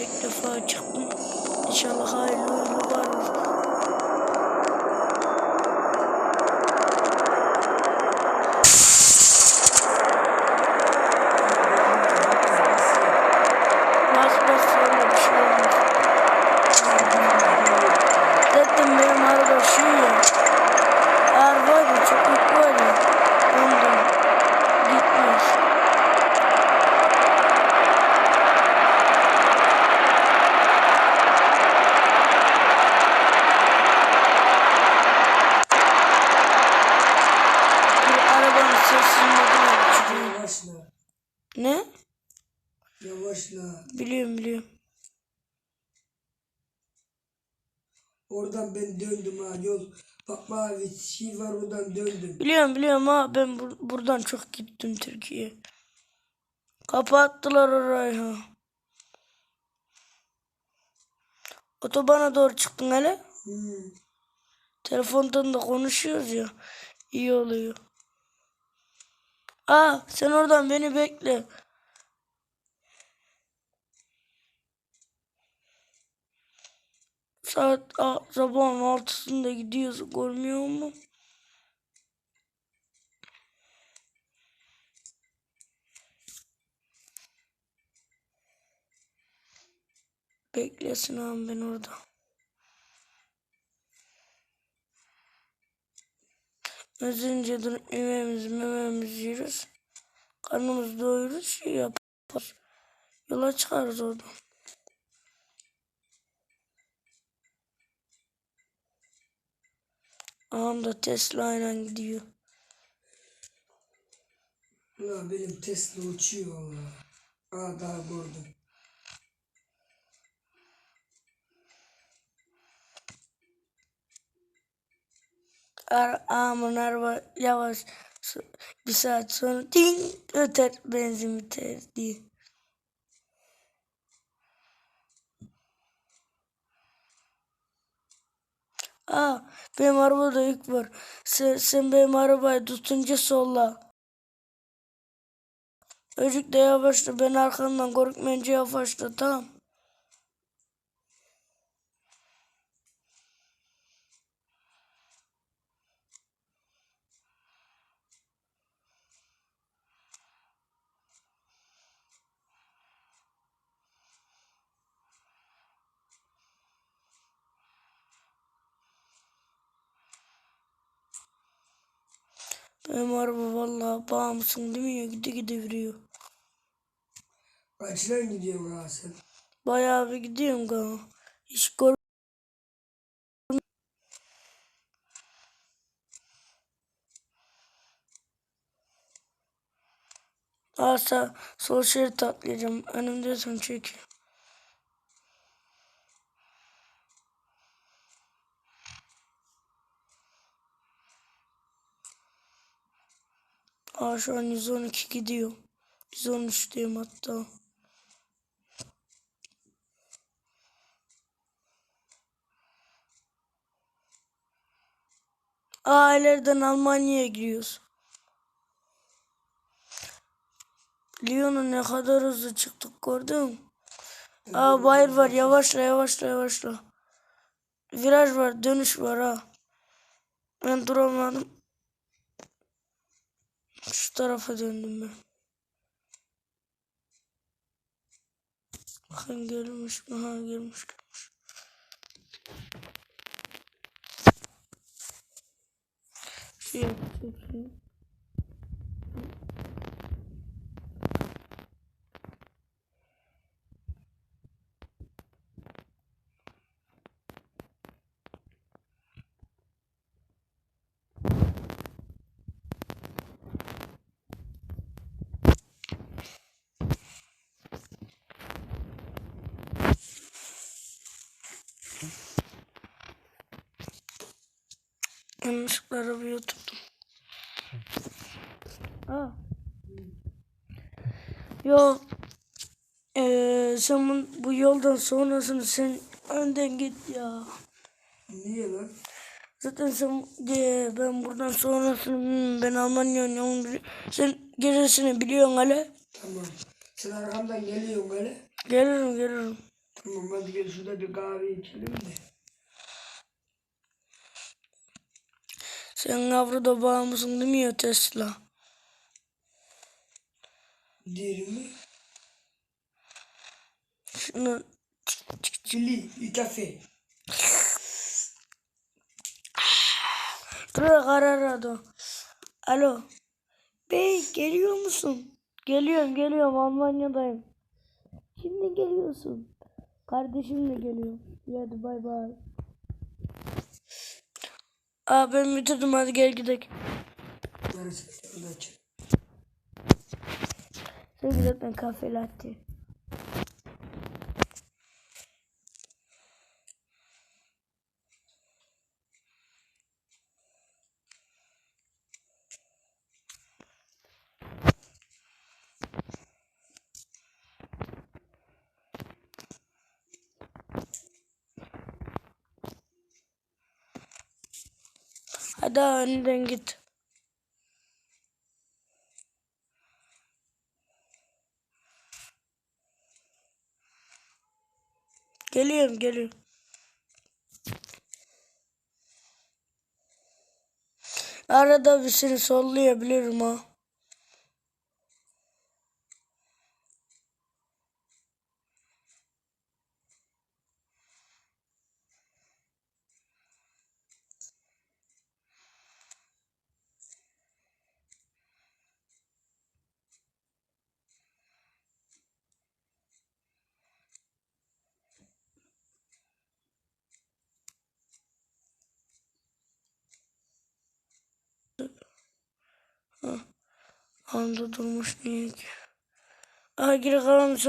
İlk defa çıktım. İnşallah hayırlı uğurlu varır. Bas bas sonra bir şey olmaz. Zaten benim araba şey ya. Araba da çok yük var ya. Ondan gitmez. Bir arabanın sesini. Yavaşla. Ne? Yavaşla. Biliyorum biliyorum. Oradan ben döndüm ha yol. Bak mavi şey var oradan döndüm. Biliyorum biliyorum ha ben bur- buradan çok gittim Türkiye. Kapattılar orayı ha. Otobana doğru çıktın hele. Hmm. Telefondan da konuşuyoruz ya. İyi oluyor. Aa sen oradan beni bekle. Saat a, sabahın altısında gidiyoruz görmüyor musun? Beklesin abi ben orada. Özellikle durup yemeğimizi mememizi yeriz. Karnımızı doyururuz şey yaparız. Yola çıkarız oradan. Ağam da Tesla ile gidiyor. Ulan benim Tesla uçuyor. Aa daha gördüm. Ar ağamın araba yavaş bir saat sonra ding öter benzin biter diye. Aa benim arabada yük var. Sen, sen benim arabayı tutunca solla. Öcük de yavaşla ben arkandan korkmayınca yavaşla tamam. Benim araba vallahi bağımsın demiyor gidi gidi vuruyor. Kaçına gidiyorsun ha sen? Bayağı bir gidiyorum galiba. Hiç gör Asa sol şerit atlayacağım. Önümde son çek. Aa şu an 112 gidiyor. 113'teyim hatta. Aa ileriden Almanya'ya giriyoruz. Lyon'a ne kadar hızlı çıktık gördün? Aa bayır var yavaşla yavaşla yavaşla. Viraj var dönüş var ha. Ben duramadım. Şu tarafa döndüm ben. Bakın gelmiş mi? Ha gelmiş gelmiş. Şey yapacağım. Yanlışlıkla arabayı oturdum. Aa. Yo. Ee, sen bu, bu yoldan sonrasını sen önden git ya. Niye lan? Zaten sen de ben buradan sonrasını hmm, ben bili- Sen gerisini biliyorsun hele. Tamam. Sen arkamdan geliyorsun öyle. Gelirim gelirim. Tamam hadi gel şurada bir kahve içelim de. Sen Avrupa bağımlısın değil mi ya Tesla? Değil mi? Şunu Chili, bir kafe. Dur karardı. Alo. Bey geliyor musun? Geliyorum geliyorum Almanya'dayım. Şimdi geliyorsun. Kardeşim de geliyor. İyi, Hadi bay bay. Aa ben bitirdim hadi gel gidelim. Sen zaten kafe latte. Hadi önden git. Geliyorum geliyorum. Arada bir seni sollayabilirim ha. Anda durmuş niye ki? Aha geri kalan